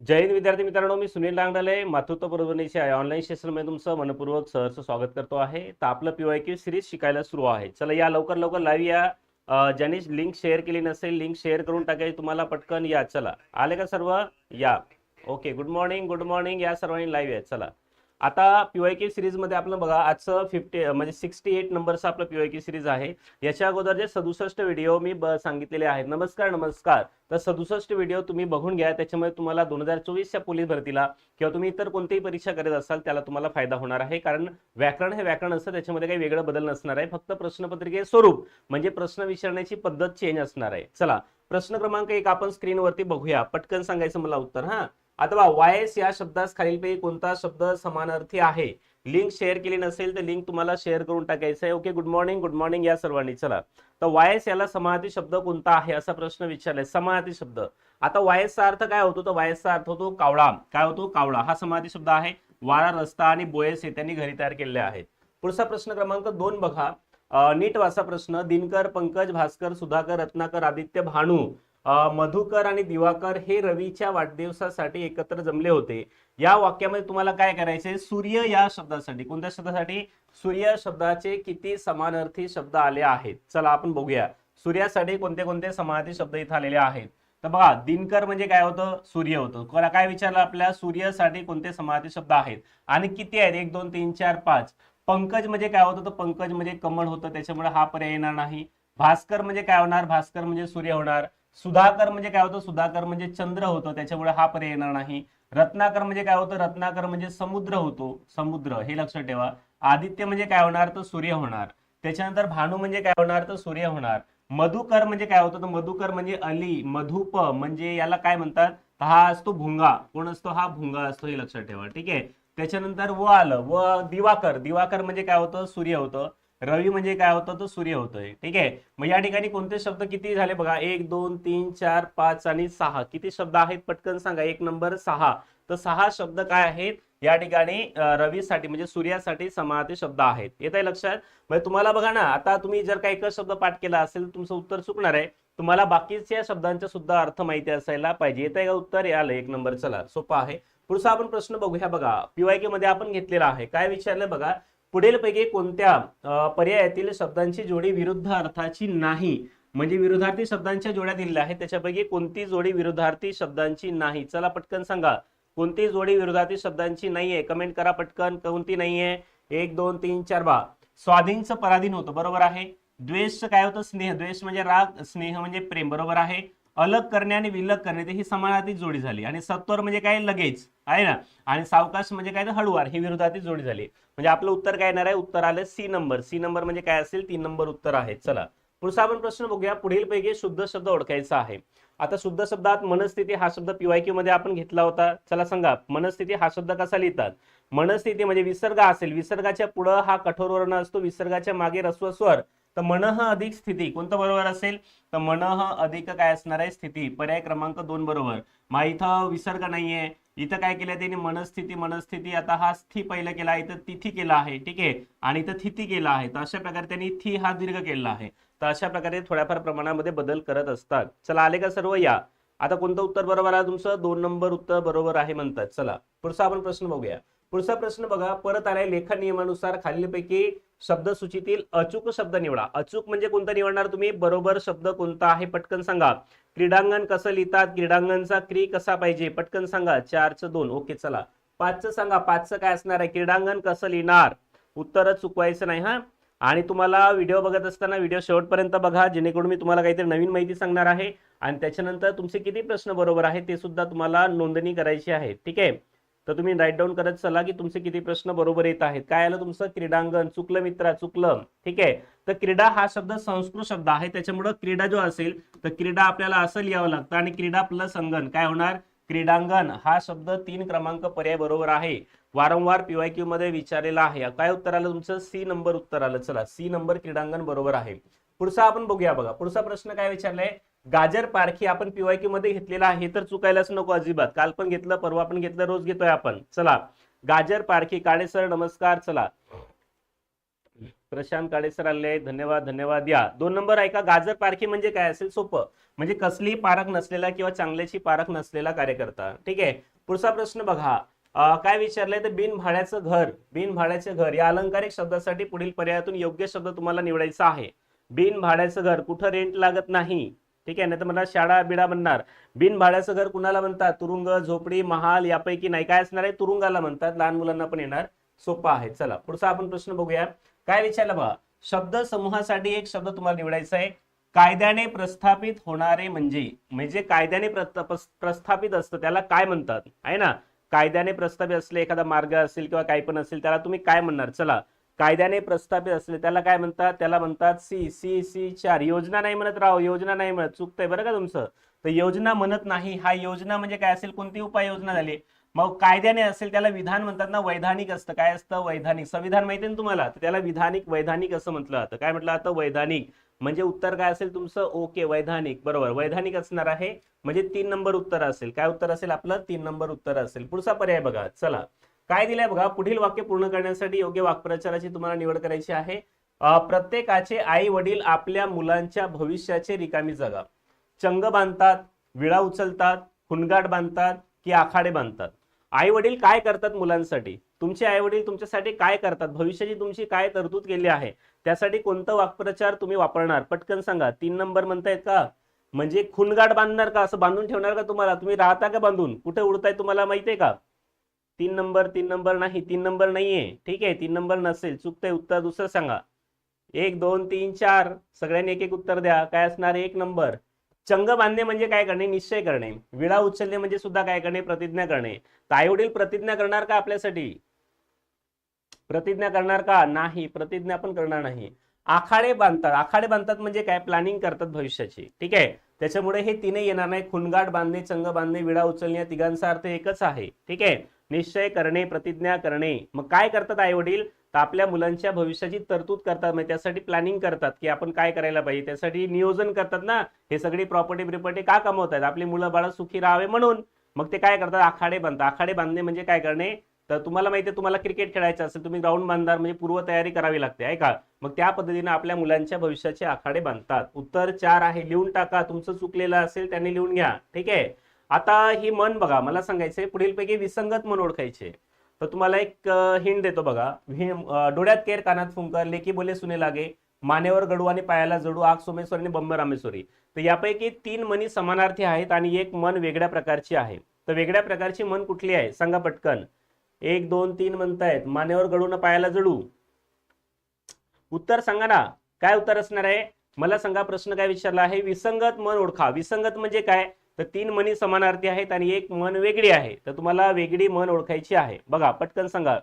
जैन विद्यार्थी मित्रांनो मी सुनील लांगडाले मातृत्व परभणीच्या ऑनलाईन सेशनमध्ये तुमचं मनपूर्वक सहर्ष स्वागत करतो आहे. तर आपलं पीवाय क्यू सिरीज शिकायला सुरू आहे. चला या लवकर लवकर लाईव्ह या ज्यांनी लिंक शेअर केली नसेल लिंक शेअर करून टाकायची तुम्हाला पटकन या. चला आले का सर्व? या. Okay good morning good morning या सर्वांनी लाईव्ह या. चला. आता पीवाय के सिरीजमध्ये आपलं बघा आजचं फिफ्टी म्हणजे सिक्स्टी एट नंबरचं आपलं पीवाय के सिरीज आहे. याच्या अगोदर जे सदुसष्ट व्हिडिओ मी सांगितलेले आहेत नमस्कार नमस्कार. तर सदुसष्ट व्हिडिओ तुम्ही बघून घ्या त्याच्यामुळे तुम्हाला दोन हजार चोवीसच्या पोलीस भरतीला किंवा तुम्ही इतर कोणतीही परीक्षा करत असाल त्याला तुम्हाला फायदा होणार आहे. कारण व्याकरण हे व्याकरण असतं त्याच्यामध्ये काही वेगळं बदल नसणार आहे. फक्त प्रश्नपत्रिके स्वरूप म्हणजे प्रश्न विचारण्याची पद्धत चेंज असणार आहे. चला प्रश्न क्रमांक एक आपण स्क्रीनवरती बघूया. पटकन सांगायचं मला उत्तर हा. आता वायस या शब्दास खालीलपैकी कोणता शब्द समानार्थी आहे? लिंक शेअर केली नसेल तर लिंक तुम्हाला शेअर करून टाकायचं आहे. Okay good morning good morning या सर्वांनी. चला. तर वायस याला समानार्थी शब्द कोणता आहे असा प्रश्न विचारलाय. समानार्थी शब्द. आता वायसचा अर्थ काय होतो? तर वायसचा अर्थ होतो कावळा काय होतो? कावळा. हा समानार्थी शब्द आहे. वारा रस्ता आणि बोयस हे त्यांनी घरी तयार केलेले आहेत. पुढचा प्रश्न क्रमांक दोन बघा. नीट वाचा प्रश्न. दिनकर पंकज भास्कर सुधाकर रत्नाकर आदित्य भानू. मधुकर आणि दिवाकर हे रवीच्या वाढदिवसासाठी एकत्र जमले होते. या वाक्यामध्ये तुम्हाला काय करायचे सूर्य या शब्दासाठी. कोणत्या शब्दासाठी? सूर्य शब्दाचे किती समानार्थी शब्द आले आहेत? चला आपण बघूया. सूर्यासाठी कोणते कोणते समानार्थी शब्द इथे आलेले आहेत? तर बघा दिनकर म्हणजे काय होतं? सूर्य होतं. कोणा काय विचारलं आपल्या? सूर्यासाठी कोणते समानार्थी शब्द आहेत? आणि किती आहेत? एक दोन तीन चार पाच. पंकज म्हणजे काय होतं? तर पंकज म्हणजे कमळ होतं. त्याच्यामुळे हा पर्याय येणार नाही. भास्कर म्हणजे काय होणार? भास्कर म्हणजे सूर्य होणार. सुधाकर म्हणजे काय होतं? सुधाकर म्हणजे चंद्र होतं त्याच्यामुळे हा पर्याय येणार नाही. रत्नाकर म्हणजे काय होतं? रत्नाकर म्हणजे समुद्र होतो. समुद्र हे लक्षात ठेवा. आदित्य म्हणजे काय होणार? तर सूर्य होणार. त्याच्यानंतर भानू म्हणजे काय होणार? तर सूर्य होणार. मधुकर म्हणजे काय होतं? तर मधुकर म्हणजे अली मधुप म्हणजे याला काय म्हणतात? तर हा असतो भुंगा. कोण असतो? हा भुंगा असतो हे लक्षात ठेवा. ठीक आहे? त्याच्यानंतर व आलं व दिवाकर. दिवाकर म्हणजे काय होतं? सूर्य होतं. रवी म्हणजे काय होतं? तर सूर्य होतोय. ठीक आहे? मग या ठिकाणी कोणते शब्द किती झाले बघा? एक दोन तीन चार पाच आणि सहा. किती शब्द आहेत? पटकन सांगा. एक नंबर सहा. तर सहा शब्द काय आहेत? या ठिकाणी रवीसाठी म्हणजे सूर्यासाठी समानार्थी शब्द आहेत. येत आहे लक्षात? म्हणजे तुम्हाला बघा ना आता तुम्ही जर का एकच शब्द पाठ केला असेल तर तुमचं उत्तर चुकणार आहे. तुम्हाला बाकीच्या शब्दांचा सुद्धा अर्थ माहिती असायला पाहिजे. येत आहे का उत्तर? आलं एक नंबर. चला सोपं आहे. पुढचा आपण प्रश्न बघूया बघा. पीवायमध्ये आपण घेतलेला आहे. काय विचारलं बघा? पुढीलपैकी कोणत्या पर्यायातील शब्दांची जोडी विरुद्ध अर्थाची नाही? म्हणजे विरोधार्थी शब्दांच्या जोड्या दिलेल्या आहेत. त्याच्यापैकी कोणती जोडी विरोधार्थी शब्दांची नाही? चला पटकन सांगा. कोणती जोडी विरोधार्थी शब्दांची नाहीये? कमेंट करा पटकन. कोणती नाहीये? एक दोन तीन चार बा. स्वाधीनचं पराधीन होतं. बरोबर आहे. द्वेष काय होतं? स्नेह. द्वेष म्हणजे राग स्नेह म्हणजे प्रेम. बरोबर आहे. अलग करणे आणि विलग करणे ते ही समानार्थी जोडी झाली. आणि सत्वर म्हणजे काय? लगेच. आहे ना? आणि सावकाश म्हणजे काय? तर हळुवार. ही विरोधातील जोडी झाली. म्हणजे आपलं उत्तर काय येणार आहे? उत्तर आलं सी नंबर. सी नंबर म्हणजे काय असेल? तीन नंबर उत्तर आहे. चला. पुढचा आपण प्रश्न बघूया. पुढील पैकी शुद्ध शब्द ओळखायचा आहे. आता शुद्ध शब्दात मनस्थिती हा शब्द पीवायक्यू मध्ये आपण घेतला होता. चला सांगा. मनस्थिती हा शब्द कसा लिहितात? मनस्थिती म्हणजे विसर्ग असेल. विसर्गाच्या पुढं हा कठोर वर्ण असतो. विसर्गाच्या मागे रस्व स्वर. तर मनः अधिक स्थिती कोणतं बरोबर असेल? तर मनः अधिक काय असणार आहे? स्थिती. पर्याय क्रमांक दोन बरोबर. मग इथं विसर्ग नाहीये. इथं काय केलं त्यांनी? मनस्थिती मनस्थिती. आता हा स्थि पहिलं केला इथं तिथी केला आहे ठीक आहे? आणि इथं थिती केला आहे. तर अशा प्रकारे त्यांनी थी हा दीर्घ केला आहे. तर अशा प्रकारे थोड्याफार प्रमाणामध्ये बदल करत असतात. चला आले का सर्व? या. आता कोणतं उत्तर बरोबर आहे तुमचं? दोन नंबर उत्तर बरोबर आहे म्हणतात. चला पुढचा आपण प्रश्न बघूया. पुढचा प्रश्न बघा. परत आलाय लेखन नियमानुसार खालीलपैकी शब्दसूचीतील अचूक शब्द निवडा. अचूक म्हणजे कोणता निवडणार तुम्ही? बरोबर शब्द कोणता आहे पटकन सांगा. क्रीडांगण कसं लिहितात? क्रीडांगणचा क्री कसा पाहिजे? पटकन सांगा. चारचं दोन. ओके चला. पाचचं सांगा. पाचचं काय असणार आहे? क्रीडांगण कसं लिहिणार? उत्तरच चुकवायचं नाही हा? आणि तुम्हाला व्हिडिओ बघत असताना व्हिडिओ शेवटपर्यंत बघा. जेणेकरून मी तुम्हाला काहीतरी नवीन माहिती सांगणार आहे. आणि त्याच्यानंतर तुमचे किती प्रश्न बरोबर आहे ते सुद्धा तुम्हाला नोंदणी करायची आहे. ठीक आहे? तर तुम्ही राईट डाऊन करत चला की तुमचे किती प्रश्न बरोबर येत आहेत. काय आलं तुमचं? क्रीडांगण चुकलं मित्रा चुकलं. ठीक आहे? तर क्रीडा हा शब्द संस्कृत शब्द आहे. त्याच्यामुळं क्रीडा जो असेल तर क्रीडा आपल्याला असं लिहावं लागतं आणि क्रीडा प्लस अंगण. काय होणार? क्रीडांगण. हा शब्द तीन क्रमांक पर्याय बरोबर आहे. वारंवार पीवायक्यू मध्ये विचारलेला आहे. काय उत्तर आलं तुमचं? सी नंबर उत्तर आलं. चला सी नंबर क्रीडांगण बरोबर आहे. पुढचा आपण बघूया बघा. पुढचा प्रश्न काय विचारलाय? गाजर पारखी आपण पीवायकी मध्ये घेतलेला आहे तर चुकायलाच नको अजिबात. काल पण घेतलं परवा पण घेतलं रोज घेतोय आपण. चला गाजर पारखी काळे सर नमस्कार चला. प्रशांत काळे सर आले धन्यवाद धन्यवाद. या दोन नंबर ऐका गाजर पारखी म्हणजे काय असेल? सोपं. म्हणजे कसलीही पारख नसलेला किंवा चांगल्याची पारख नसलेला कार्यकर्ता. ठीक आहे? पुढचा प्रश्न बघा. काय विचारलंय? तर बिन भाड्याचं घर बिन भाड्याचे घर या अलंकारिक शब्दासाठी पुढील पर्यायातून योग्य शब्द तुम्हाला निवडायचा आहे. बिन भाड्याचं घर कुठं रेंट लागत नाही? ठीक आहे? नाही तर मला शाळा बिडा म्हणणार. बिन भाड्याचं घर कुणाला म्हणतात? तुरुंग झोपडी महाल यापैकी नाही. काय असणार आहे? तुरुंगाला म्हणतात. लहान मुलांना पण येणार. सोपा आहे. चला पुढचा आपण प्रश्न बघूया. काय विचारलं बघा शब्द समूहासाठी एक शब्द तुम्हाला निवडायचा आहे. कायद्याने प्रस्थापित होणारे म्हणजे म्हणजे कायद्याने प्रस्थापित असतं. त्याला काय म्हणतात? आहे ना? कायद्याने प्रस्थापित असले एखादा मार्ग असेल किंवा काही पण असेल त्याला तुम्ही काय म्हणणार? चला कायद्याने प्रस्थापित असले त्याला काय म्हणतात? त्याला म्हणतात सी सी सी चार. योजना नाही म्हणत राव योजना नाही म्हणत. चुकतंय बरं का तुमचं? तर योजना म्हणत नाही. हा योजना म्हणजे काय असेल? कोणती उपाययोजना झाली? मग कायद्याने असेल त्याला विधान म्हणतात ना वैधानिक असतं. काय असतं? वैधानिक. संविधान माहिती ना तुम्हाला? तर त्याला विधानिक वैधानिक असं म्हटलं जातं. काय म्हटलं जातं? वैधानिक. म्हणजे उत्तर काय असेल तुमचं? ओके वैधानिक. बरोबर. वैधानिक असणार आहे. म्हणजे तीन नंबर उत्तर असेल. काय उत्तर असेल? आपलं तीन नंबर उत्तर असेल. पुढचा पर्याय बघा. चला. काय दिलंय बघा? पुढील वाक्य पूर्ण करण्यासाठी योग्य वाक्प्रचाराची तुम्हाला निवड करायची आहे. प्रत्येकाचे आई वडील आपल्या मुलांच्या भविष्याचे रिकामी जागा. चंग बांधतात विळा उचलतात हुनगाट बांधतात की आखाडे बांधतात. आई वडील काय करतात मुलांसाठी? तुमचे आई वडील तुमच्यासाठी काय करतात? भविष्याची तुमची काय तरतूद केली आहे? त्यासाठी कोणतं वाक्प्रचार तुम्ही वापरणार? पटकन सांगा. तीन नंबर म्हणतायत का? म्हणजे खुनगाड बांधणार का? असं बांधून ठेवणार का तुम्हाला? तुम्ही राहता का बांधून? कुठे उडताय तुम्हाला माहितीये का? तीन नंबर तीन नंबर नाही तीन नंबर नाहीये. ठीक आहे तीन नंबर नसेल चुकतंय उत्तर दुसरं सांगा. एक दोन तीन चार सगळ्यांनी एक एक उत्तर द्या. काय असणार? एक नंबर. चंग बांधणे म्हणजे काय करणे? निश्चय करणे. विडा उचलणे म्हणजे सुद्धा काय करणे? प्रतिज्ञा करणे. तर आई वडील प्रतिज्ञा करणार का आपल्यासाठी? प्रतिज्ञा करणार का? नाही प्रतिज्ञा पण करणार नाही. आखाडे बांधतात. आखाडे बांधतात म्हणजे काय? प्लॅनिंग करतात भविष्याची. ठीक आहे? त्याच्यामुळे हे तिने येणार नाही. खुणगाट बांधणे चंग बांधणे विडा उचलणे या तिघांचा अर्थ एकच आहे. ठीक आहे? निश्चय करणे प्रतिज्ञा करणे. मग काय करतात आई वडील तर आपल्या मुलांच्या भविष्याची तरतूद करतात. म्हणजे त्यासाठी प्लॅनिंग करतात की आपण काय करायला पाहिजे? त्यासाठी नियोजन करतात ना? हे सगळी प्रॉपर्टी ब्रिपर्टी का कमवत आहेत आपली मुलं बाळा सुखी राहावे म्हणून. मग ते काय करतात? आखाडे बांधतात. आखाडे बांधणे म्हणजे काय करणे? तर तुम्हाला माहिती आहे तुम्हाला क्रिकेट खेळायचं असेल तुम्ही ग्राउंड बांधणार म्हणजे पूर्व तयारी करावी लागते आहे का? मग त्या पद्धतीने आपल्या मुलांच्या भविष्याचे आखाडे बांधतात. उत्तर चार आहे लिहून टाका तुमचं चुकलेलं असेल त्यांनी लिहून घ्या ठीक आहे? आता ही मन बघा मला सांगायचंय पुढीलपैकी विसंगत मन ओळखायचे. तर तुम्हाला एक हिंट देतो बघा. डोळ्यात केर कानात फुंकर लेकी बोले सुने लागे मानेवर गडू आणि पायाला जडू आग सोमेश्वर आणि बंब रामेश्वरी. तर यापैकी तीन मनी समानार्थी आहेत आणि एक मन वेगळ्या प्रकारची आहे. तर वेगळ्या प्रकारची मन कुठली आहे? सांगा पटकन. एक दोन तीन म्हणतायत. मानेवर गडून पायाला जडू. उत्तर सांगा ना. काय उत्तर असणार आहे? मला सांगा प्रश्न काय विचारला आहे? विसंगत मन ओळखा. विसंगत म्हणजे काय? तर तीन मनी समानार्थी आहेत आणि एक मन वेगळी आहे. तर तुम्हाला वेगळी मन ओळखायची आहे. बघा पटकन सांगा.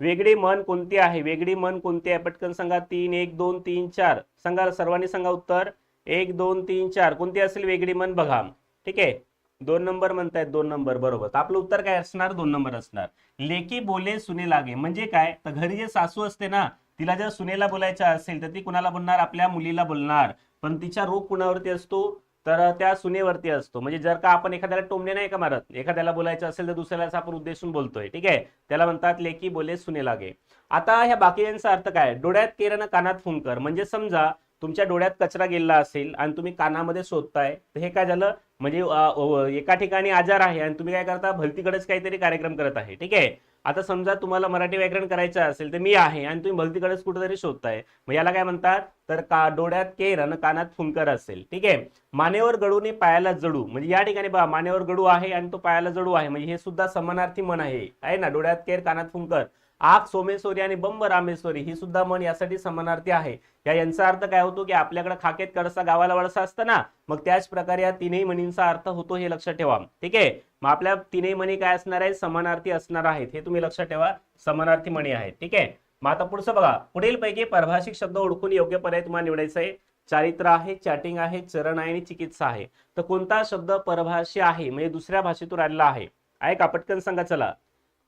वेगळी मन कोणती आहे? वेगळी मन कोणती आहे? पटकन सांगा. तीन एक दोन तीन चार. सांगा सर्वांनी सांगा उत्तर. एक दोन तीन चार. कोणती असेल वेगळी मन? बघा. ठीक आहे? दोन नंबर म्हणतायत दोन नंबर बरोबर. तर आपलं उत्तर काय असणार? दोन नंबर असणार. लेकी बोले सुने लागे. म्हणजे काय? तर घरी जे सासू असते ना तिला जर सुनेला बोलायचं असेल तर ती कुणाला बोलणार? आपल्या मुलीला बोलणार. पण तिचा रोग कुणावरती असतो? तर त्या सुनेवरती असतो. म्हणजे जर का आपण एखाद्याला टोमणे नाही का मारत? एखाद्याला बोलायचं असेल तर दुसऱ्याला आपण उद्देशून बोलतोय. ठीक आहे? त्याला म्हणतात लेकी बोले सुने लागे. आता ह्या बाकीयांचा अर्थ काय? डोळ्यात केरन कानात फुंकर म्हणजे समजा तुमच्या डोळ्यात कचरा गेलेला असेल आणि तुम्ही कानामध्ये शोधताय तर हे काय झालं? म्हणजे एका ठिकाणी आजार आहे आणि तुम्ही काय करता भलतीकडेच काहीतरी कार्यक्रम करत आहे. ठीक आहे? आता समजा तुम्हाला मराठी व्याकरण करायचं असेल तर मी आहे आणि तुम्ही भलतीकडेच कुठेतरी शोधताय. मग याला काय म्हणतात? तर का डोळ्यात केर आणि कानात फुंकर असेल. ठीक आहे? मानेवर गडूने पायाला जडू. म्हणजे या ठिकाणी बघा मानेवर गडू आहे आणि तो पायाला जडू आहे. म्हणजे हे सुद्धा समानार्थी मन आहे. आहे ना? डोळ्यात केर कानात फुंकर. आग सोमेश्वरी आणि बंब रामेश्वरी ही सुद्धा मन यासाठी समानार्थी आहे. या यांचा अर्थ काय होतो की आपल्याकडे खाकेत कडसा गावाला वळसा असतं ना मग त्याच प्रकारे या तीनही म्हणींचा अर्थ होतो हे लक्षात ठेवा. ठीक आहे? मग आपल्या तीनही म्हणी काय असणार आहे समानार्थी असणार आहेत. हे तुम्ही लक्षात ठेवा. समानार्थी म्हणी आहेत. ठीक आहे? मग आता पुढचं बघा. पुढील पैकी परभाषिक शब्द ओळखून योग्य पर्याय तुम्हाला निवडायचा आहे. चारित्र आहे चॅटिंग आहे चरण आहे आणि चिकित्सा आहे. तर कोणता शब्द परभाषी आहे? म्हणजे दुसऱ्या भाषेतून आलेला आहे. आहे का? पटकन सांगा चला.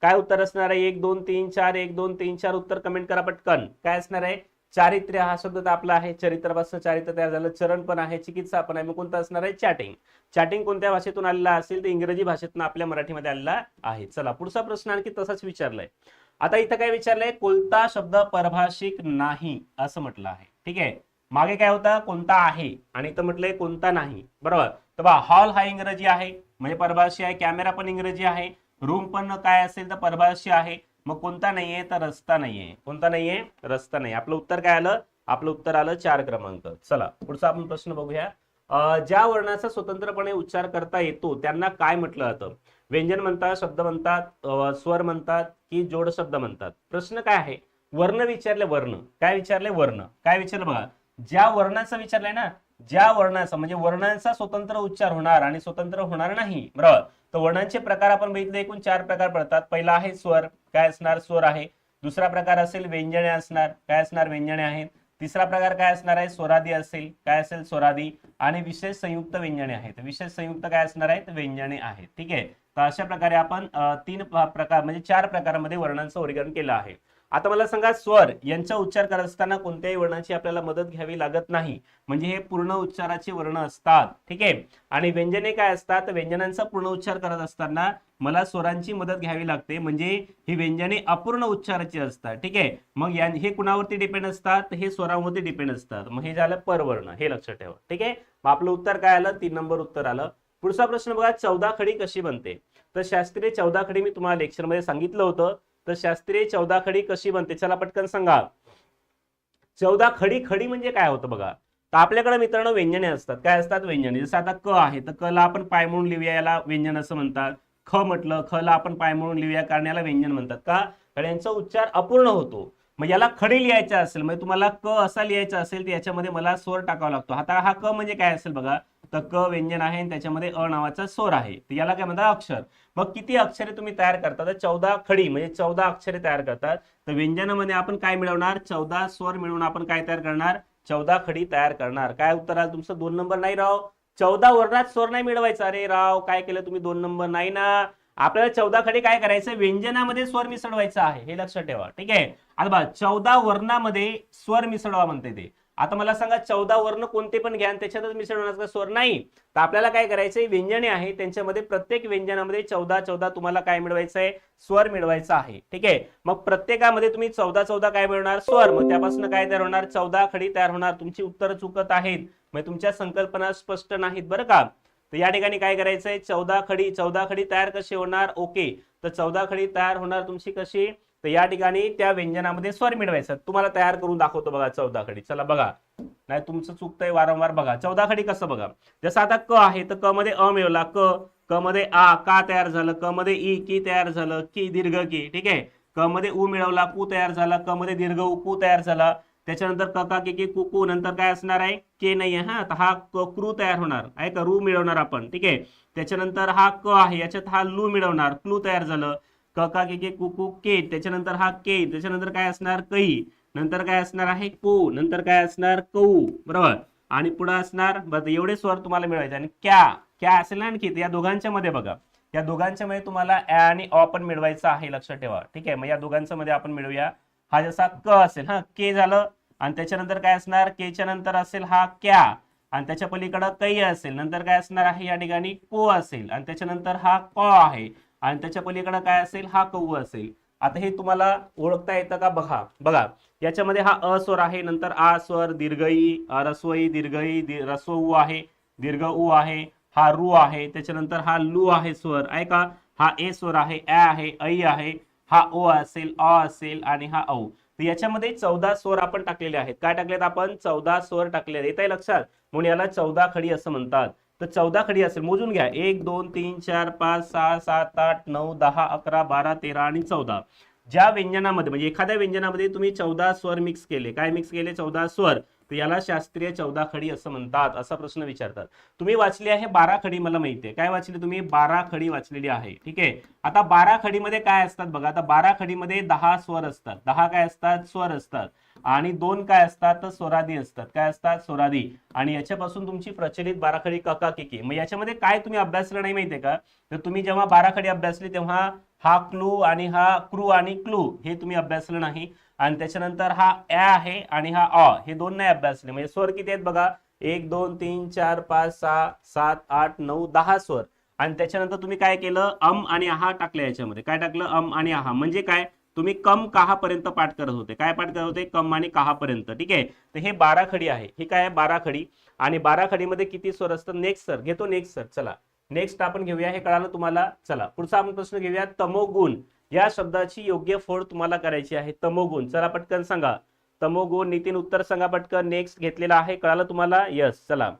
काय उत्तर असणार आहे? एक दोन तीन चार एक दोन तीन चार उत्तर कमेंट करा पटकन. काय असणार आहे? चारित्र्य हा शब्द तर आपला आहे. चरित्रापासून चारित्र्य तयार झालं. चरण पण आहे. चिकित्सा पण आहे. मग कोणता असणार आहे? चॅटिंग चॅटिंग कोणत्या भाषेतून आलेला असेल? तर इंग्रजी भाषेतून आपल्या मराठीमध्ये आलेला आहे. चला पुढचा प्रश्न आणखी तसाच विचारलाय. आता इथं काय विचारलंय? कोणता शब्द परभाषिक नाही? असं म्हटलं आहे. ठीक आहे? मागे काय होता? कोणता आहे? आणि इथं म्हटलंय कोणता नाही. बरोबर? तर बा हॉल हा इंग्रजी आहे. म्हणजे परभाषी आहे. कॅमेरा पण इंग्रजी आहे. रूम पण काय असेल तर परभाषी आहे. मग कोणता नाहीये तर रस्ता नाहीये. कोणता नाहीये? रस्ता नाही. आपलं उत्तर काय आलं? आपलं उत्तर आलं चार क्रमांक. चला पुढचा आपण प्रश्न बघूया. ज्या वर्णाचा स्वतंत्रपणे उच्चार करता येतो त्यांना काय म्हटलं जातं? व्यंजन म्हणतात शब्द म्हणतात स्वर म्हणतात की जोड शब्द म्हणतात? प्रश्न काय आहे? वर्ण विचारले वर्ण. काय विचारले? वर्ण. काय विचारलं बघा? ज्या वर्णाचं विचारलंय ना ज्या वर्णाचा म्हणजे वर्णांचा स्वतंत्र उच्चार होणार आणि स्वतंत्र होणार नाही बरोबर तर वर्णांचे प्रकार आपण बघितले एकूण चार प्रकार पडतात. पहिला आहे स्वर काय असणार? स्वर आहे. दुसरा प्रकार असेल व्यंजने असणार काय असणार? व्यंजने आहेत. तिसरा प्रकार काय असणार आहे? स्वरादी असेल काय असेल? स्वरादी. आणि विशेष संयुक्त व्यंजने आहेत. विशेष संयुक्त काय असणार आहेत? व्यंजने आहेत. ठीक आहे? तर अशा प्रकारे आपण तीन प्रकार म्हणजे चार प्रकारामध्ये वर्णांचं वर्गीकरण केलं आहे. आता मला सांगा स्वर यांचा उच्चार करत असताना कोणत्याही वर्णाची आपल्याला मदत घ्यावी लागत नाही. म्हणजे हे पूर्ण उच्चाराचे वर्ण असतात. ठीक आहे? आणि व्यंजने काय असतात? व्यंजनांचा पूर्ण उच्चार करत असताना मला स्वरांची मदत घ्यावी लागते. म्हणजे ही व्यंजने अपूर्ण उच्चाराची असतात. ठीक आहे? मग या हे कुणावरती डिपेंड असतात? हे स्वरांवरती डिपेंड असतात. मग हे झालं परवर्ण. हे लक्षात ठेवा. ठीक आहे? मग आपलं उत्तर काय आलं? तीन नंबर उत्तर आलं. पुढचा प्रश्न बघा चौदा खडी कशी बनते? तर शास्त्रीय चौदा खडी मी तुम्हाला लेक्चरमध्ये सांगितलं होतं. तर शास्त्रीय चौदा खडी कशी बनते? चला पटकन सांगा. चौदा खडी खडी म्हणजे काय होतं बघा? तर आपल्याकडे मित्रांनो व्यंजने असतात. काय असतात? व्यंजने. जसं आता क आहे तर क ला आपण पाय म्हणून लिहूया याला व्यंजन असं म्हणतात. ख म्हटलं ख ला आपण पाय म्हणून लिहूया कारण याला व्यंजन म्हणतात. का? कारण यांचा उच्चार अपूर्ण होतो. मग याला खडी लिहायचा असेल म्हणजे तुम्हाला क असा लिहायचा असेल तर याच्यामध्ये मला स्वर टाकावा लागतो. आता हा क म्हणजे काय असेल बघा? तर क व्यंजन आहे आणि त्याच्यामध्ये अ नावाचा स्वर आहे. तर याला काय म्हणतात? अक्षर. मग किती अक्षरे तुम्ही तयार करता तर चौदा खडी म्हणजे चौदा अक्षरे तयार करतात. तर व्यंजनामध्ये आपण काय मिळवणार? चौदा स्वर मिळवून आपण काय तयार करणार? चौदा खडी तयार करणार. काय उत्तर आलं तुमचं? दोन नंबर नाही राव. चौदा वर्णात स्वर नाही मिळवायचा. अरे राव काय केलं तुम्ही? दोन नंबर नाही ना. आपल्याला चौदा खडी काय करायचं? व्यंजनामध्ये स्वर मिसळवायचा आहे. हे लक्षात ठेवा. ठीक आहे? आता बघा चौदा वर्णामध्ये स्वर मिसळवा म्हणते ते. आता मला सांगा चौदा वर्ण कोणते पण घ्या त्याच्यातच मिसळण्याचा स्वर नाही. तर आपल्याला काय करायचंय? व्यंजने आहे त्यांच्यामध्ये प्रत्येक व्यंजनामध्ये चौदा चौदा तुम्हाला काय मिळवायचं आहे? स्वर मिळवायचा आहे. ठीक आहे? मग प्रत्येकामध्ये तुम्ही चौदा चौदा काय मिळवणार? स्वर. मग त्यापासून काय तयार होणार? चौदा खडी तयार होणार. तुमची उत्तर चुकत आहेत. म्हणजे तुमच्या संकल्पना स्पष्ट नाहीत बरं का? तर या ठिकाणी काय करायचंय? चौदा खडी चौदा खडी तयार कशी होणार? ओके. तर चौदा खडी तयार होणार तुमची कशी? तर या ठिकाणी त्या व्यंजनामध्ये स्वर मिळवायचं. तुम्हाला तयार करून दाखवतो बघा चौदा खडी. चला बघा. नाही तुमचं चुकतंय वारंवार बघा. चौदा खडी कसं बघा? जसं आता क आहे तर क मध्ये अ मिळवला. क क मध्ये आ का तयार झालं? क मध्ये ई की तयार झालं? की दीर्घ की. ठीक आहे? क मध्ये उ मिळवला कु तयार झाला. क मध्ये दीर्घ उ कु तयार झाला. त्याच्यानंतर क का के के कु कु. नंतर काय असणार आहे? के नाही आहे हा. तर हा क क्रू तयार होणार. आहे का? रू मिळवणार आपण. ठीक आहे? त्याच्यानंतर हा क आहे. याच्यात हा लू मिळवणार. क्लू तयार झालं. क का के के कु कु के. त्याच्यानंतर हा के. त्याच्यानंतर काय असणार? कई नंतर काय असणार आहे? को. नंतर काय असणार? कौ. बरोबर? आणि पुढे असणार बरं एवढे स्वर तुम्हाला मिळवायचे. आणि क्या. क्या असेल ना आणखी? या दोघांच्या मध्ये बघा. या दोघांच्या मध्ये तुम्हाला ॲ आणि ऑ पण मिळवायचं आहे. लक्षात ठेवा. ठीक आहे? मग या दोघांच्या मध्ये आपण मिळवूया हा जसा क असेल हा के झालं. आणि त्याच्यानंतर काय असणार? केच्या नंतर असेल हा क्या. आणि त्याच्या पलीकडं कै असेल. नंतर काय असणार आहे? या ठिकाणी को असेल. आणि त्याच्यानंतर हा क आहे. आणि त्याच्या पलीकडं काय असेल? हा कौ असेल. आता हे तुम्हाला ओळखता येतं का? बघा बघा. याच्यामध्ये हा अस्वर आहे नंतर आ स्वर दीर्घई रस्वई दीर्घई दी- रस्व उ आहे दीर्घ उ आहे हा रू आहे त्याच्यानंतर हा लू आहे स्वर. ऐका हा ए स्वर आहे ॲ आहे ऐ आहे हा ओ असेल अ असेल आणि हा औ. तर याच्यामध्ये चौदा स्वर आपण टाकलेले आहेत. काय टाकलेत आपण? चौदा स्वर टाकले आहेत. येत आहे लक्षात? म्हणून याला चौदा खडी असं म्हणतात. तर चौदा खडी असेल मोजून घ्या. एक दोन तीन चार पाच सहा सात आठ नऊ दहा अकरा बारा तेरा आणि चौदा. ज्या व्यंजनामध्ये म्हणजे एखाद्या व्यंजनामध्ये तुम्ही चौदा स्वर मिक्स केले. काय मिक्स केले? चौदा स्वर. तर याला शास्त्रीय चौदा खडी असं म्हणतात असा प्रश्न विचारतात. तुम्ही वाचली आहे बारा खडी मला माहिती आहे काय वाचली तुम्ही? बारा खडी वाचलेली आहे. ठीक आहे? आता बारा खडीमध्ये काय असतात बघा. आता बारा खडीमध्ये दहा स्वर असतात. दहा काय असतात? स्वर असतात. आणि दोन काय असतात? तर स्वरादी असतात. काय असतात? स्वरादी. आणि याच्यापासून तुमची प्रचलित बाराखडी कका किकी मग याच्यामध्ये काय तुम्ही अभ्यासलं नाही माहितीये का? तर तुम्ही जेव्हा बाराखडी अभ्यासली तेव्हा हा क्लू आणि हा क्रू आणि क्लू हे तुम्ही अभ्यासलं नाही. आणि त्याच्यानंतर हा ॲ आहे आणि हा अ हे दोन नाही अभ्यासले. म्हणजे स्वर किती आहेत बघा? एक दोन तीन चार पाच सहा सात आठ नऊ दहा स्वर. आणि त्याच्यानंतर तुम्ही काय केलं? अम आणि आहा टाकलं याच्यामध्ये. काय टाकलं? अम आणि आहा. म्हणजे काय? तुम्ही कम कहापर्यंत पाठ करत होते. काय पाठ करत होते? कम आणि कहापर्यंत. ठीक आहे? तर हे बारा खडी आहे. ही काय आहे? बारा खडी. आणि बारा खडीमध्ये किती स्वर असतं? नेक्स्ट सर घेतो नेक्स्ट सर चला. नेक्स्ट आपण घेऊया. हे कळालं तुम्हाला? चला. पुढचा आपण प्रश्न घेऊया. तमोगुण. या शब्दाची योग्य फोड तुम्हाला करायची आहे. तमोगुण. चला पटकन सांगा. तमोगुण नितीन उत्तर सांगा पटकन. नेक्स्ट घेतलेला आहे. कळालं तुम्हाला? यस चला.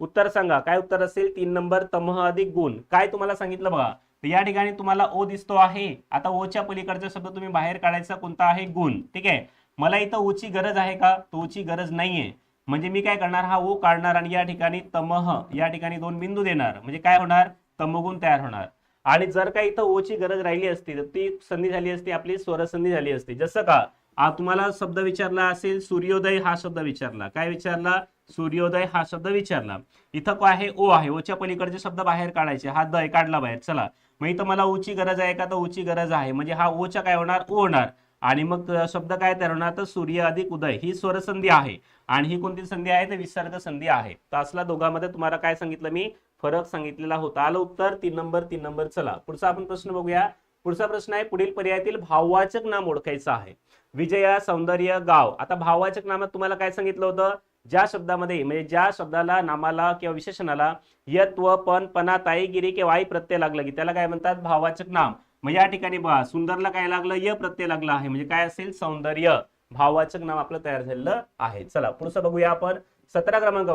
उत्तर सांगा. काय उत्तर असेल? तीन नंबर तमह अधिक गुण. काय तुम्हाला सांगितलं बघा? तर या ठिकाणी तुम्हाला ओ दिसतो आहे. आता ओच्या पलीकडचा शब्द तुम्ही बाहेर काढायचा कोणता आहे? गुण. ठीक आहे? मला इथं ओची गरज आहे का? तो ओची गरज नाहीये. म्हणजे मी काय करणार? हा ओ काढणार आणि या ठिकाणी तमह या ठिकाणी दोन बिंदू देणार. म्हणजे काय होणार? तमगुण तयार होणार. आणि जर का इथं ओची गरज राहिली असती तर ती संधी झाली असती आपली स्वरसंधी झाली असती. जसं का आ तुम्हाला शब्द विचारला असेल सूर्योदय हा शब्द विचारला. काय विचारला? सूर्योदय हा शब्द विचारला. इथं काय आहे? ओ आहे. ओच्या पलीकडचे शब्द बाहेर काढायचे. हा दय काढला बाहेर. चला. मग इथं मला ओची गरज आहे का? तर ओची गरज आहे. म्हणजे हा ओच्या काय होणार? ओ होणार. आणि मग शब्द काय तयार होणार? तर सूर्य अधिक उदय. ही स्वरसंधी आहे. आणि ही कोणती संधी आहे? तर विसर्ग संधी आहे. तर असला दोघांमध्ये तुम्हाला काय सांगितलं मी? फरक सांगितलेला होता. आलं उत्तर तीन नंबर तीन नंबर. चला पुढचा आपण प्रश्न बघूया. पुढचा प्रश्न आहे पुढील पर्यायातील भाववाचक नाम ओळखायचं आहे. विजया सौंदर्य गाव. आता भाववाचक नामात तुम्हाला काय सांगितलं होतं? ज्या शब्दामध्ये म्हणजे ज्या शब्दाला नामाला किंवा विशेषणाला यत्व पण पणा ताईगिरी किंवा आई प्रत्यय लागलं की त्याला काय म्हणतात? भाववाचक नाम. मग या ठिकाणी बघा सुंदरला काय लागलं? य प्रत्यय लागला आहे. म्हणजे काय असेल? सौंदर्य. भाववाचक नाम आपलं तयार झालेलं आहे. चला पुढचं बघूया आपण. सतरा क्रमांक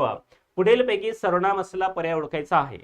पुढीलपैकी सर्वनाम असलेला पर्याय ओळखायचा आहे.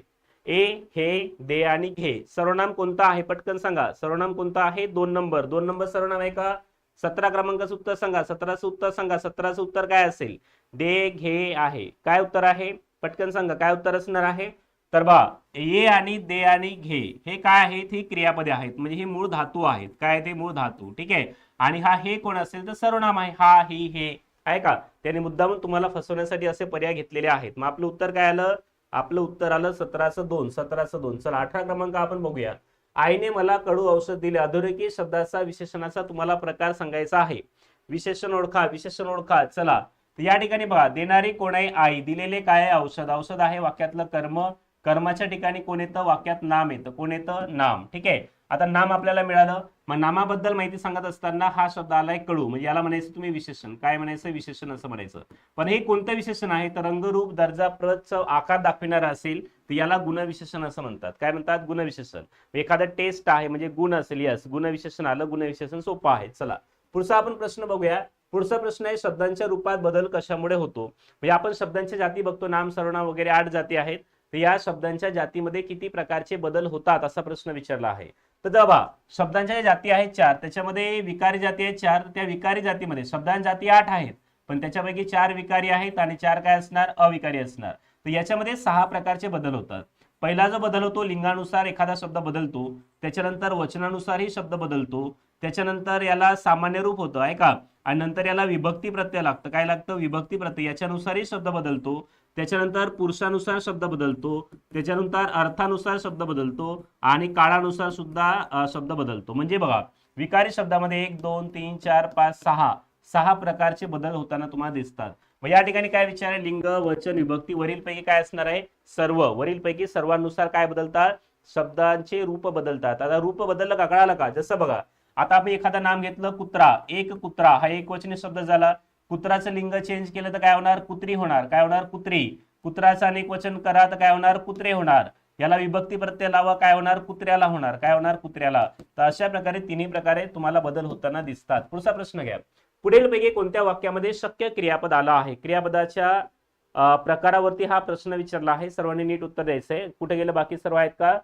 ए हे दे आणि घे. सर्वनाम कोणता आहे? पटकन सांगा. सर्वनाम कोणता आहे? दोन नंबर. दोन नंबर सर्वनाम आहे का? सतरा क्रमांकाचं उत्तर सांगा. सतराचं उत्तर सांगा. सतराचं उत्तर काय असेल? दे घे आहे. काय उत्तर आहे? पटकन सांगा. काय उत्तर असणार आहे? तर बा ये आणि दे आणि घे. हे काय आहेत? ही क्रियापदे आहेत. म्हणजे हे मूळ धातू आहेत. काय ते? मूळ धातू. ठीक आहे? आणि हा हे कोण असेल? तर सर्वनाम आहे. हा ही हे. आहे का? त्याने मुद्दामून तुम्हाला फसवण्यासाठी असे पर्याय घेतलेले आहेत. मग आपलं उत्तर काय आलं? आपलं उत्तर आलं सतराशे दोन सतराशे दोन. चला अठरा क्रमांक आपण बघूया. आईने मला कडू औषध दिले. अधोरेखी शब्दाचा विशेषणाचा तुम्हाला प्रकार सांगायचा आहे. विशेषण ओळखा विशेषण ओळखा. चला या ठिकाणी बघा. देणारी कोण आहे आई? दिलेले काय औषध? औषध आहे वाक्यातलं कर्म कर्माच्या ठिकाणी कोण येतं? वाक्यात नाम येतं. कोण येतं? नाम. ठीक आहे? आता नाम आपल्याला मिळालं. मग नामाबद्दल माहिती सांगत असताना हा शब्द आलाय कळू. म्हणजे याला म्हणायचं तुम्ही विशेषण. काय म्हणायचं? विशेषण असं म्हणायचं. पण हे कोणतं विशेषण आहे? तर रंगरूप दर्जा प्रच आकार दाखविणारा असेल तर याला गुणविशेषण असं म्हणतात. काय म्हणतात? गुणविशेषण एखादं टेस्ट आहे म्हणजे गुण असेल यस गुणविशेषण आलं गुणविशेषण सोपं आहे. चला. पुढचा आपण प्रश्न बघूया. पुढचा प्रश्न आहे शब्दांच्या रूपात बदल कशामुळे होतो? म्हणजे आपण शब्दांच्या जाती बघतो. नाम सर्वनाम वगैरे आठ जाती आहेत. तर या शब्दांच्या जातीमध्ये किती प्रकारचे बदल होतात असा प्रश्न विचारला आहे. तर दबा शब्दांच्या जाती आहेत चार त्याच्यामध्ये विकारी जाती आहेत चार त्या विकारी जातीमध्ये शब्दांच्या जाती आठ आहेत पण त्याच्यापैकी चार विकारी आहेत आणि चार काय असणार? अविकारी असणार. तर याच्यामध्ये सहा प्रकारचे बदल होतात. पहिला जो बदल होतो लिंगानुसार एखादा शब्द बदलतो त्याच्यानंतर वचनानुसारही शब्द बदलतो त्याच्यानंतर याला सामान्य रूप होतं आहे का आणि नंतर याला विभक्ती प्रत्यय लागतं. काय लागतं? विभक्ती प्रत्यय. याच्यानुसारही शब्द बदलतो. त्याच्यानंतर पुरुषानुसार शब्द बदलतो त्याच्यानंतर अर्थानुसार शब्द बदलतो आणि काळानुसार सुद्धा शब्द बदलतो. म्हणजे बघा विकारी शब्दामध्ये एक दोन तीन चार पाच सहा सहा प्रकारचे बदल होताना तुम्हाला दिसतात. मग या ठिकाणी काय विचार आहे? लिंग वचन विभक्ती वरील पैकी काय असणार आहे? सर्व. वरील पैकी सर्वांनुसार काय बदलतात? शब्दांचे रूप बदलतात. आता रूप बदललं का? कळालं का? जसं बघा आता आपण एखादं नाम घेतलं कुत्रा. एक कुत्रा. हा एक वचनी शब्द झाला. कुत्राचं लिंग चेंज केलं तर काय होणार? कुत्री होणार. काय होणार? कुत्री कुत्राचं अनेक वचन करा तर काय होणार? कुत्रे होणार. याला विभक्ती प्रत्यय लावा काय होणार? कुत्र्याला होणार. काय होणार? कुत्र्याला तर अशा प्रकारे तिन्ही प्रकारे तुम्हाला बदल होताना दिसतात. पुढचा प्रश्न घ्या. पुढील पैकी कोणत्या वाक्यामध्ये शक्य क्रियापद आला आहे? क्रियापदाच्या प्रकारावरती हा प्रश्न विचारला आहे. सर्वांनी नीट उत्तर द्यायचंय. कुठे गेलं? बाकी सर्व आहेत का?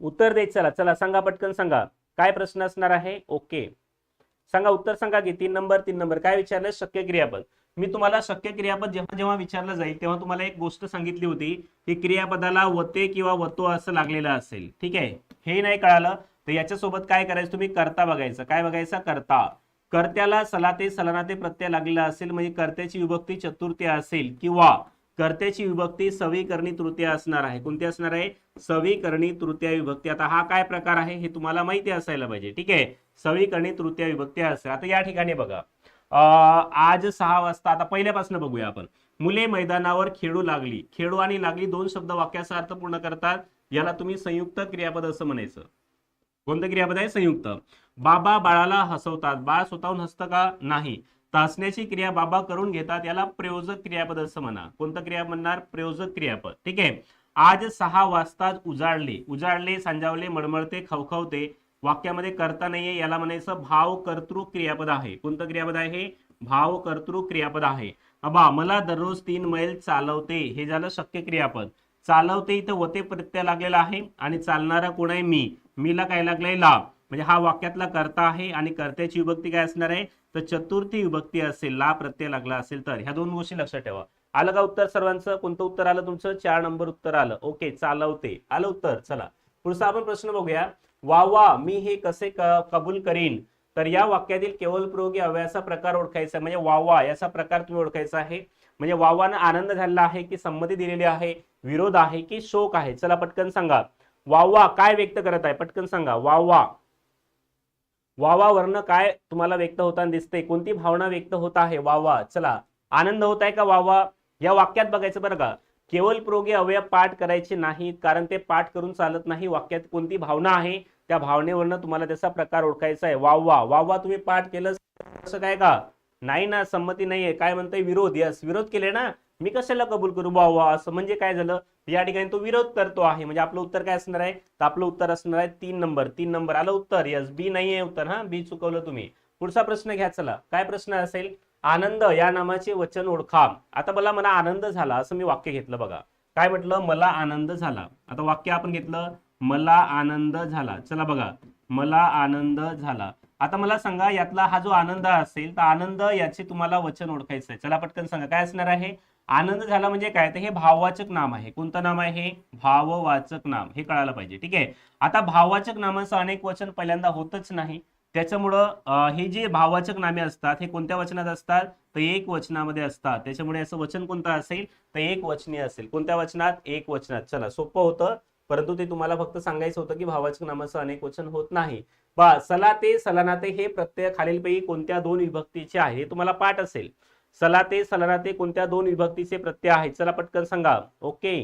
उत्तर द्यायचं. चला चला सांगा पटकन सांगा. काय प्रश्न असणार आहे? ओके. सांगा उत्तर सांगा की तीन नंबर तीन नंबर. काय विचारलं? शक्य क्रियापद मी तुम्हाला शक्य क्रियापद जेव्हा जेव्हा विचारलं जाईल तेव्हा तुम्हाला एक गोष्ट सांगितली होती की क्रियापदाला वते किंवा वतो असं लागलेलं असेल. ठीक आहे? हे नाही कळालं. तर याच्यासोबत काय करायचं? तुम्ही करता बघायचं. काय बघायचं? करता. कर्त्याला सलाते सलानाते प्रत्यय लागलेला असेल म्हणजे कर्त्याची विभक्ती चतुर्थी असेल किंवा कर्त्याची विभक्ती सवीकरणी तृतीय असणार आहे. कोणती असणार आहे? सवीकरणी तृतीय विभक्ती. आता हा काय प्रकार आहे? हे तुम्हाला माहिती असायला पाहिजे. ठीक आहे? सवीकरणी तृतीय विभक्ती असेल आता या ठिकाणी बघा. अं, आज सहा वाजता आता पहिल्यापासून बघूया आपण. मुले मैदानावर खेळू लागली. खेळू आणि लागली दोन शब्द वाक्याचा अर्थ पूर्ण करतात. याला तुम्ही संयुक्त क्रियापद असं म्हणायचं. कोणतं क्रियापद आहे? संयुक्त. बाबा बाळाला हसवतात. बाळ स्वतःहून हसतं का? नाही. तासण्याची क्रिया बाबा करून घेतात याला प्रयोजक क्रियापद असं म्हणा. कोणतं क्रिया म्हणणार? प्रयोजक क्रियापद. ठीक आहे? आज सहा वाजता उजाडले उजाडले सांजावले मळमळते खवखवते. वाक्यामध्ये करता नाहीये याला म्हणायचं भाव कर्तृ क्रियापद आहे. कोणतं क्रियापद आहे? भाव कर्तृ क्रियापद आहे. अबा मला दररोज तीन मैल चालवते. हे झालं शक्य क्रियापद. चालवते इथं वते प्रत्यय लागलेला आहे आणि चालणारा कोण आहे? मी. मीला काय लागलंय? लाभ म्हणजे हा वाक्यातला कर्ता आहे आणि कर्त्याची विभक्ती काय असणार आहे? तर चतुर्थी विभक्ती असेल ला प्रत्यय लागला असेल तर. ह्या दोन गोष्टी लक्षात ठेवा. आलं का उत्तर सर्वांचं? कोणतं उत्तर आलं तुमचं? चार नंबर उत्तर आलं. ओके चालवते. आलं उत्तर? चला. पुढचा आपण प्रश्न बघूया. वा वा मी हे कसे क- कबूल करीन? तर या वाक्यातील केवळ प्रयोगी अवयाचा प्रकार ओळखायचा म्हणजे म्हणजे वावा याचा प्रकार तुम्ही ओळखायचा आहे. म्हणजे वावानं आनंद झालेला आहे की संमती दिलेली आहे? विरोध आहे की शोक आहे? चला पटकन सांगा. वावा काय व्यक्त करत आहे? पटकन सांगा. वावा वावावरनं काय तुम्हाला व्यक्त होताना दिसते कोणती भावना व्यक्त होत आहे वावा? चला आनंद होत आहे का वावा? या वाक्यात बघायचं बरं का केवळ प्रोगे अवयव पाठ करायचे नाहीत कारण ते पाठ करून चालत नाही. वाक्यात कोणती भावना आहे? त्या भावनेवरनं तुम्हाला त्याचा प्रकार ओळखायचा आहे वावा वावा तुम्ही पाठ केलं असं काय का? नाही ना संमती नाहीये. काय म्हणतोय? विरोध. यस विरोध केले ना? मी कशाला कबूल करू? वावा असं म्हणजे काय झालं? या ठिकाणी तो विरोध करतो आहे. म्हणजे आपलं उत्तर काय असणार आहे? तर आपलं उत्तर असणार आहे तीन नंबर. तीन नंबर आलं उत्तर. यस बी नाहीये उत्तर हा? बी चुकवलं तुम्ही. पुढचा प्रश्न घ्या चला. काय प्रश्न असेल? आनंद या नामाचे वचन ओळखा. आता मला मला आनंद झाला असं मी वाक्य घेतलं बघा. काय म्हटलं? मला आनंद झाला. आता वाक्य आपण घेतलं मला आनंद झाला. चला बघा. मला आनंद झाला. आता मला सांगा यातला हा जो आनंद असेल तर आनंद याचे तुम्हाला वचन ओळखायचं आहे चला पटकन सांगा. काय असणार आहे? आनंद झाला म्हणजे काय? तर हे भाववाचक नाम आहे. कोणतं नाम आहे हे? भाववाचक नाम. हे कळायला पाहिजे. ठीक आहे? आता भाववाचक नामांचं अनेक वचन पहिल्यांदा होतच नाही. त्याच्यामुळं हे जे भाववाचक नामे असतात हे कोणत्या वचनात असतात? तर एक वचनामध्ये असतात. त्याच्यामुळे असं वचन कोणतं असेल? तर एक वचनी असेल. कोणत्या वचनात? एक वचनात. चला सोपं होतं. परंतु ते तुम्हाला फक्त सांगायचं होतं की भावाचक नामाचं अनेक वचन होत नाही. बा सलाते सलानाते हे प्रत्यय खालीलपैकी कोणत्या दोन विभक्तीचे आहे हे तुम्हाला पाठ असेल. सलाते सलनाते कोणत्या दोन विभक्तीचे प्रत्यय आहेत? चला पटकन सांगा. ओके.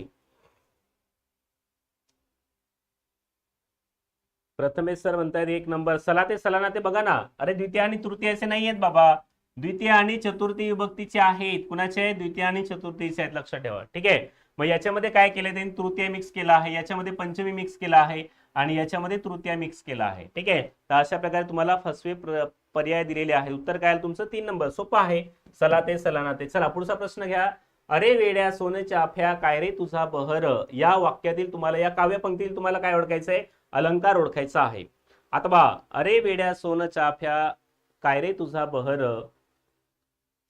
प्रथमेश सर म्हणतायत एक नंबर. सलाते सलानाते बघा ना. अरे द्वितीय आणि तृतीयाचे नाही आहेत बाबा. द्वितीय आणि चतुर्थी विभक्तीचे आहेत. कुणाचे आहेत? द्वितीय आणि चतुर्थीचे आहेत. लक्षात ठेवा. ठीक आहे? मग याच्यामध्ये काय केलं त्यांनी? तृतीय मिक्स केला आहे. याच्यामध्ये पंचमी मिक्स केला आहे. आणि याच्यामध्ये तृतीय मिक्स केला आहे. ठीक आहे? तर अशा प्रकारे तुम्हाला फसवे पर्याय दिलेले आहे. उत्तर काय तुमचं? तीन नंबर. सोपं आहे. सलाते सलानाते चला पुढचा प्रश्न घ्या. अरे वेड्या सोने चाफ्या काय रे तुझा बहर? या वाक्यातील तुम्हाला या काव्यपंक्तीतील तुम्हाला काय ओळखायचं आहे अलंकार ओळखायचा आहे. आता बा अरे वेड्या सोन चाफ्या काय रे तुझा बहर?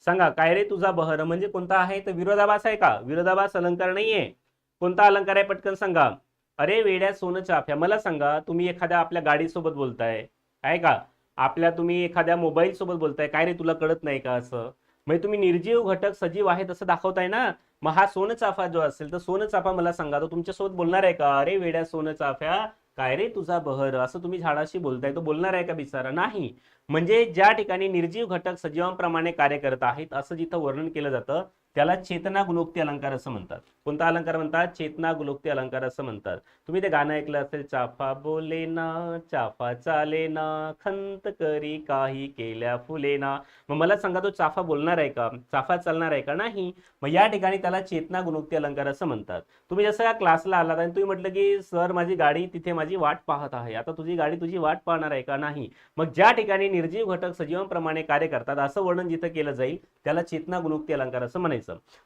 सांगा काय रे तुझा बहर म्हणजे कोणता आहे? तर विरोधाभास आहे का? विरोधाभास अलंकार नाहीये. कोणता अलंकार आहे पटकन सांगा. अरे वेड्या सोनं चाफ्या मला सांगा तुम्ही एखाद्या आपल्या गाडीसोबत बोलताय. आहे का? आपल्या तुम्ही एखाद्या मोबाईल सोबत बोलताय काय रे तुला कळत नाही का असं? म्हणजे तुम्ही निर्जीव घटक सजीव आहे तसं दाखवताय ना? मग हा सोनं चाफा जो असेल तर सोनचाफा मला सांगा तो तुमच्यासोबत बोलणार आहे का? अरे वेड्या सोनचाफ्या काय रे तुझा बहर? असं तुम्ही झाडाशी बोलताय तो बोलणार आहे का बिचारा? नाही. म्हणजे ज्या ठिकाणी निर्जीव घटक सजीवांप्रमाणे कार्य करत आहेत असं जिथं वर्णन केलं जातं त्याला चेतना गुणोक्ती अलंकार असं म्हणतात. कोणता अलंकार म्हणतात? चेतना गुणोक्ती अलंकार असं म्हणतात. तुम्ही ते गाणं ऐकलं असेल चाफा बोले ना चाफा चाले ना खंत करी काही केल्या फुले ना. मग मला सांगा तो चाफा बोलणार आहे का? चाफा चालणार आहे का? नाही. मग या ठिकाणी त्याला चेतना गुणोक्ती अलंकार असं म्हणतात. तुम्ही जसं क्लासला आलात आणि तुम्ही म्हटलं की सर माझी गाडी तिथे माझी वाट पाहत आहे. आता तुझी गाडी तुझी वाट पाहणार आहे का? नाही. मग ज्या ठिकाणी निर्जीव घटक सजीवांप्रमाणे कार्य करतात असं वर्णन जिथं केलं जाईल त्याला चेतना गुणोक्ती अलंकार असं म्हणायचं.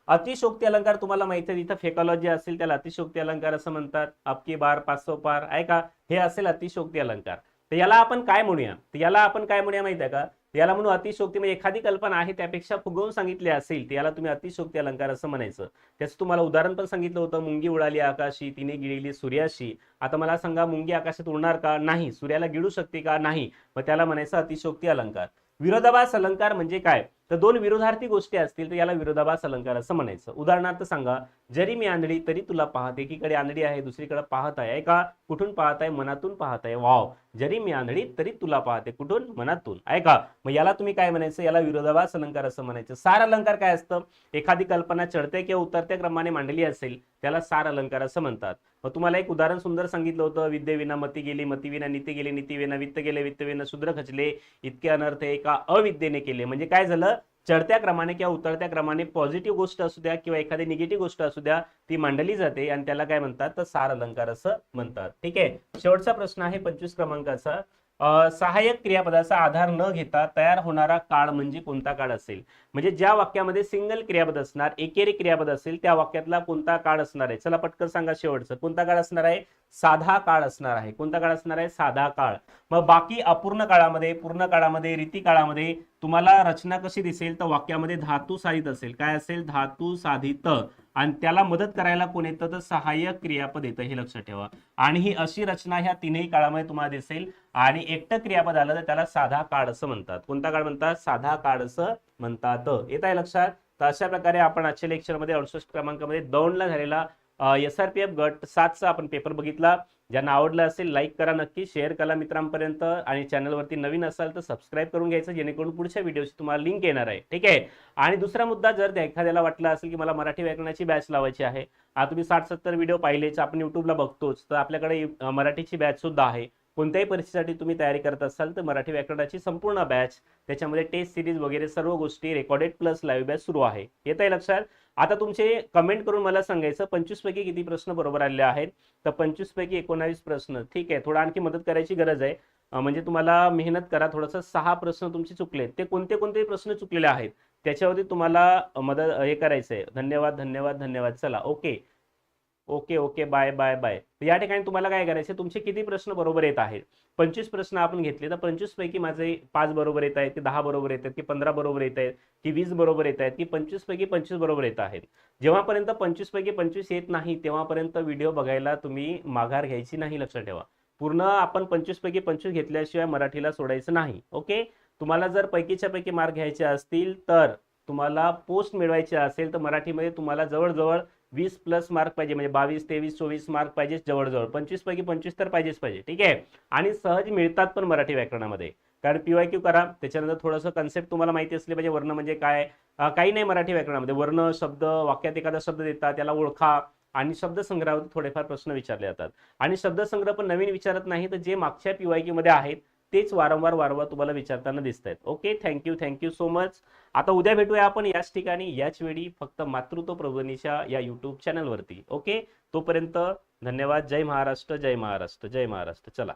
अतिशोक्ती अलंकार तुम्हाला माहिती आहे इथं फेकॉलॉजी असेल त्याला अतिशोक्ती अलंकार असं म्हणतात. अबकी बार पाचसो पार आहे का? हे असेल अतिशोक्ती अलंकार. तर याला आपण काय म्हणूया? तर याला आपण काय म्हणूया माहिती आहे का? याला म्हणून अतिशोक्ती म्हणजे एखादी कल्पना आहे त्यापेक्षा फुगवून सांगितली असेल तर याला तुम्ही अतिशोक्ती अलंकार असं म्हणायचं. त्याचं तुम्हाला उदाहरण पण सांगितलं होतं मुंगी उडाली आकाशी तिने गिळली सूर्याशी. आता मला सांगा मुंगी आकाशात उडणार का? नाही. सूर्याला गिळू शकते का? नाही. मग त्याला म्हणायचं अतिशोक्ती अलंकार. विरोधाभास अलंकार म्हणजे काय? तर दोन विरोधार्थी गोष्टी असतील तर याला विरोधाभास अलंकार असं म्हणायचं. उदाहरणार्थ सांगा जरी मी आंधळी तरी तुला पाहते एकीकडे आंधळी आहे दुसरीकडे पाहत आहे. ऐका कुठून पाहत आहे? मनातून पाहत आहे. वाव! जरी मी आंधळी तरी तुला पाहते कुठून? मनातून. ऐका मग याला तुम्ही काय म्हणायचं? याला विरोधाभास अलंकार असं म्हणायचं. सार अलंकार काय असतं? एखादी कल्पना चढत्या किंवा उतरत्या क्रमाने मांडली असेल त्याला सार अलंकार असं म्हणतात. मग तुम्हाला एक उदाहरण सुंदर सांगितलं होतं. विद्येविना मती गेली मतीविना नीती गेली नीतीविना वित्त गेले वित्तविना शूद्र खचले इतके अनर्थ एका अविद्येने केले. म्हणजे काय झालं? चढत्या क्रमाने किंवा उतरत्या क्रमाने पॉझिटिव्ह गोष्ट असू द्या किंवा एखादी निगेटिव्ह गोष्ट असू द्या ती मांडली जाते आणि त्याला काय म्हणतात? तर सार अलंकार असं म्हणतात. ठीक आहे? शेवटचा प्रश्न आहे पंचवीस क्रमांकाचा. सहाय्यक क्रियापदाचा आधार न घेता तयार होणारा काळ म्हणजे कोणता काळ असेल? म्हणजे ज्या वाक्यामध्ये सिंगल क्रियापद असणार एकेरी क्रियापद असेल त्या वाक्यातला कोणता काळ असणार आहे? चला पटकन सांगा शेवटचं. कोणता काळ असणार आहे? साधा काळ असणार आहे. कोणता काळ असणार आहे? साधा काळ. मग बाकी अपूर्ण काळामध्ये पूर्ण काळामध्ये रीती काळामध्ये तुम्हाला रचना कशी दिसेल? तर वाक्यामध्ये धातू साधित असेल. काय असेल? धातू साधित. आणि त्याला मदत करायला कोण येतं? तर सहाय्यक क्रियापद येतं. हे लक्षात ठेवा. आणि ही अशी रचना ह्या तीनही काळामध्ये तुम्हाला दिसेल. आणि एकटं क्रियापद आलं तर त्याला साधा काळ असं म्हणतात. कोणता काळ म्हणतात? साधा काळ असं म्हणतात. येत आहे लक्षात? तर अशा प्रकारे आपण आजच्या लेक्चरमध्ये अडुसष्ट क्रमांकामध्ये दौंडला झालेला एस आर पी एफ गट सातचा आपण पेपर बघितला. ज्यांना आवडलं असेल लाईक करा नक्की शेअर करा मित्रांपर्यंत. आणि चॅनलवरती नवीन असाल तर सबस्क्राईब करून घ्यायचं जेणेकरून पुढच्या व्हिडिओची तुम्हाला लिंक येणार आहे. ठीक आहे? आणि दुसरा मुद्दा जर एखाद्याला वाटलं असेल की मला मराठी व्याकरणाची बॅच लावायची आहे. आता तुम्ही साठ सत्तर व्हिडिओ पाहिलेच आपण युट्यूबला बघतोच. तर आपल्याकडे मराठीची बॅच सुद्धा आहे. कोणत्याही परीक्षेसाठी तुम्ही तयारी करत असाल तर मराठी व्याकरणाची संपूर्ण बॅच त्याच्यामध्ये टेस्ट सिरीज वगैरे सर्व गोष्टी रेकॉर्डेड प्लस लाईव्ह बॅच सुरू आहे. येत आहे लक्षात? आता तुमचे कमेंट करून मला सांगायचं पंचवीस पैकी किती प्रश्न बरोबर आलेले आहेत? तर पंचवीस पैकी एकोणावीस प्रश्न. ठीक आहे थोडा आणखी मदत करायची गरज आहे. म्हणजे तुम्हाला मेहनत करा थोडंसं सहा प्रश्न तुमचे चुकले. ते कोणते कोणते प्रश्न चुकलेले आहेत? त्याच्यावरती तुम्हाला मदत हे करायचं आहे धन्यवाद धन्यवाद धन्यवाद. चला okay okay okay bye bye bye. या ठिकाणी तुम्हाला काय करायचं तुमचे किती प्रश्न बरोबर येत आहेत? पंचवीस प्रश्न आपण घेतले तर पंचवीस पैकी माझे पाच बरोबर येत आहेत की दहा बरोबर येत आहेत की पंधरा बरोबर येत आहेत की वीस बरोबर येत आहेत की पंचवीस पैकी पंचवीस बरोबर येत आहेत. जेव्हापर्यंत पंचवीस पैकी पंचवीस येत नाही तेव्हापर्यंत व्हिडिओ बघायला तुम्ही माघार घ्यायची नाही लक्षात ठेवा. पूर्ण आपण पंचवीस पैकी पंचवीस घेतल्याशिवाय मराठीला सोडायचं नाही ओके? तुम्हाला जर पैकीच्या पैकी मार्क घ्यायचे असतील तर तुम्हाला पोस्ट मिळवायचे असेल तर मराठीमध्ये तुम्हाला जवळजवळ वीस प्लस मार्क पाहिजे म्हणजे बावीस तेवीस चोवीस मार्क पाहिजे जवळजवळ. पंचवीस पैकी पंचवीस तर पाहिजेच पाहिजे ठीक आहे? आणि सहज मिळतात पण मराठी व्याकरणामध्ये. कारण पीवाय क्यू करा त्याच्यानंतर थोडंसं कन्सेप्ट तुम्हाला माहिती असले पाहिजे वर्ण म्हणजे काय? काही नाही मराठी व्याकरणामध्ये. वर्ण शब्द वाक्यात एखादा शब्द देतात त्याला ओळखा आणि शब्दसंग्रहावर थोडेफार प्रश्न विचारले जातात. आणि शब्दसंग्रह पण नवीन विचारत नाही तर जे मागच्या पीवाय क्यू मध्ये आहेत तेच वारंवार वारंवार तुम्हाला विचारताना दिसत आहेत okay thank you thank you so much आता उद्या भेटूया आपण याच ठिकाणी याच वेळी फक्त मातृत्व प्रबोधनीच्या या युट्यूब चॅनलवरती ओके तोपर्यंत धन्यवाद. जय महाराष्ट्र जय महाराष्ट्र जय महाराष्ट्र. चला.